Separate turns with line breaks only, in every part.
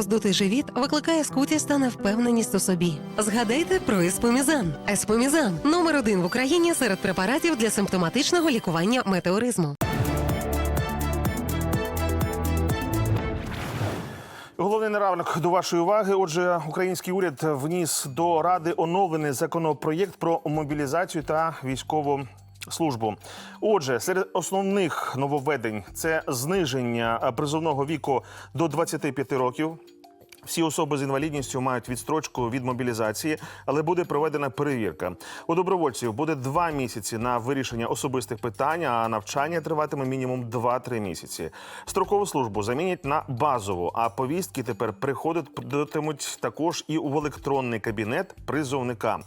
роздутий живіт викликає скутість та невпевненість у собі. Згадайте про еспомізан. Еспомізан номер один в Україні серед препаратів для симптоматичного лікування метеоризму.
Головний неравник до вашої уваги. Отже, український уряд вніс до ради оновлений законопроєкт про мобілізацію та військову. Службу, отже, серед основних нововведень це зниження призовного віку до 25 років. Всі особи з інвалідністю мають відстрочку від мобілізації, але буде проведена перевірка. У добровольців буде два місяці на вирішення особистих питань, а навчання триватиме мінімум 2-3 місяці. Строкову службу замінять на базову, а повістки тепер приходитимуть також і в електронний кабінет призовника.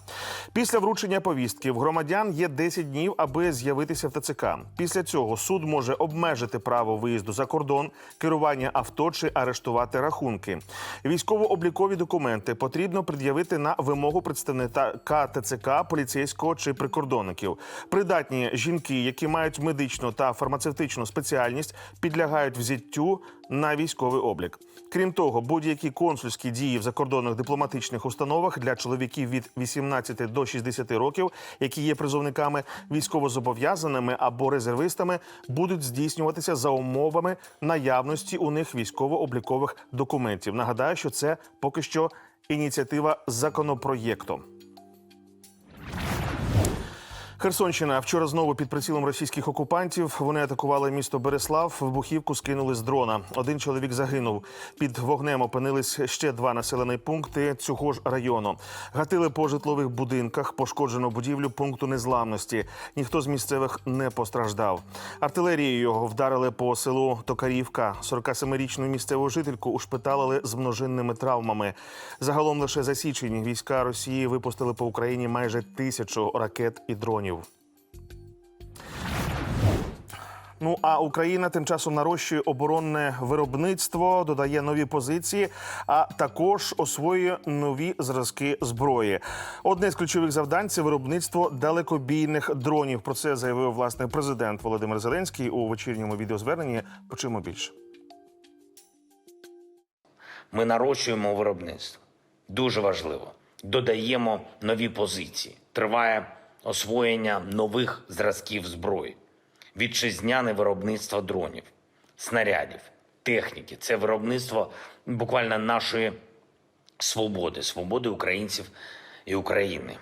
Після вручення повістки в громадян є 10 днів, аби з'явитися в ТЦК. Після цього суд може обмежити право виїзду за кордон, керування авто чи арештувати рахунки. Військово-облікові документи потрібно пред'явити на вимогу представника ТЦК, поліцейського чи прикордонників. Придатні жінки, які мають медичну та фармацевтичну спеціальність, підлягають взяттю на військовий облік. Крім того, будь-які консульські дії в закордонних дипломатичних установах для чоловіків від 18 до 60 років, які є призовниками військовозобов'язаними або резервистами, будуть здійснюватися за умовами наявності у них військово-облікових документів. Нагадаю, що це поки що ініціатива законопроєкту. Херсонщина вчора знову під прицілом російських окупантів. Вони атакували місто Береслав. Вибухівку скинули з дрона. Один чоловік загинув. Під вогнем опинились ще два населені пункти цього ж району. Гатили по житлових будинках, пошкоджено будівлю пункту незламності. Ніхто з місцевих не постраждав. Артилерією вдарили по селу Токарівка. 47-річну місцеву жительку ушпиталили з множинними травмами. Загалом лише за січень війська Росії випустили по Україні майже тисячу ракет і дронів. Ну а Україна тим часом нарощує оборонне виробництво, додає нові позиції, а також освоює нові зразки зброї. Одне з ключових завдань це виробництво далекобійних дронів. Про це заявив власне президент Володимир Зеленський у вечірньому відеозверненні. Почуємо більше.
Ми нарощуємо виробництво. Дуже важливо. Додаємо нові позиції. Триває освоєння нових зразків зброї, вітчизняне виробництво дронів, снарядів, техніки. Це виробництво буквально нашої свободи, свободи українців і України.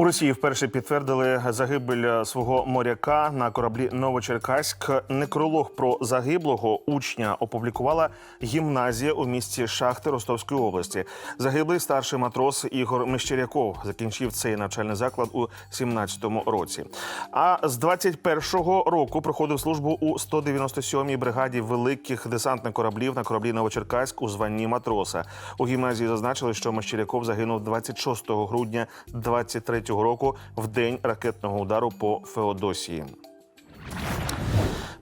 У Росії вперше підтвердили загибель свого моряка на кораблі Новочеркаськ. Некролог про загиблого учня опублікувала гімназія у місті Шахти Ростовської області. Загиблий старший матрос Ігор Мещеряков закінчив цей навчальний заклад у 17-му році. А з 21-го року проходив службу у 197-й бригаді великих десантних кораблів на кораблі Новочеркаськ у званні матроса. У гімназії зазначили, що Мещеряков загинув 26 грудня 23 року в день ракетного удару по Феодосії.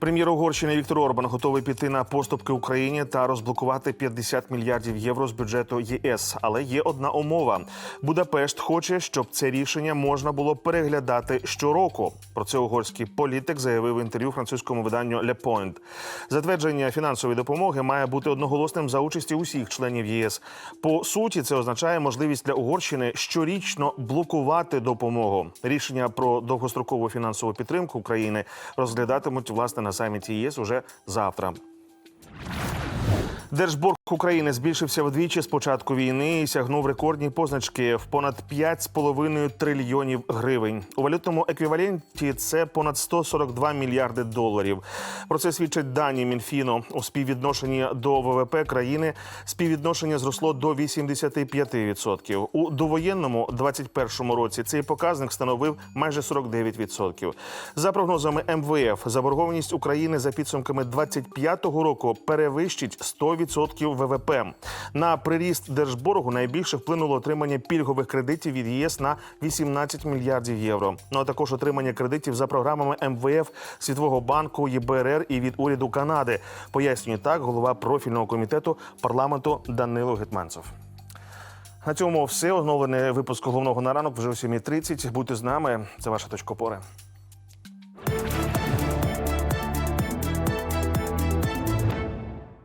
Прем'єр Угорщини Віктор Орбан готовий піти на поступки Україні та розблокувати 50 мільярдів євро з бюджету ЄС. Але є одна умова: Будапешт хоче, щоб це рішення можна було переглядати щороку. Про це угорський політик заявив в інтерв'ю французькому виданню Le Point. Затвердження фінансової допомоги має бути одноголосним за участі усіх членів ЄС. По суті, це означає можливість для Угорщини щорічно блокувати допомогу. Рішення про довгострокову фінансову підтримку України розглядатимуть власне на саміті ЄС уже завтра. Держборг України збільшився вдвічі з початку війни і сягнув рекордні позначки в понад 5,5 трильйонів гривень. У валютному еквіваленті це понад 142 мільярди доларів. Про це свідчать дані Мінфіну. У співвідношенні до ВВП країни співвідношення зросло до 85%. У довоєнному 21 році цей показник становив майже 49%. За прогнозами МВФ, заборгованість України за підсумками 25-го року перевищить 100% ВВП. На приріст держборгу найбільше вплинуло отримання пільгових кредитів від ЄС на 18 мільярдів євро. Ну а також отримання кредитів за програмами МВФ, Світового банку, ЄБРР і від уряду Канади. Пояснює так голова профільного комітету парламенту Данило Гетманцев. На цьому все оновлений випуск головного на ранок вже о 7.30. Будьте з нами. Це ваша точка опори.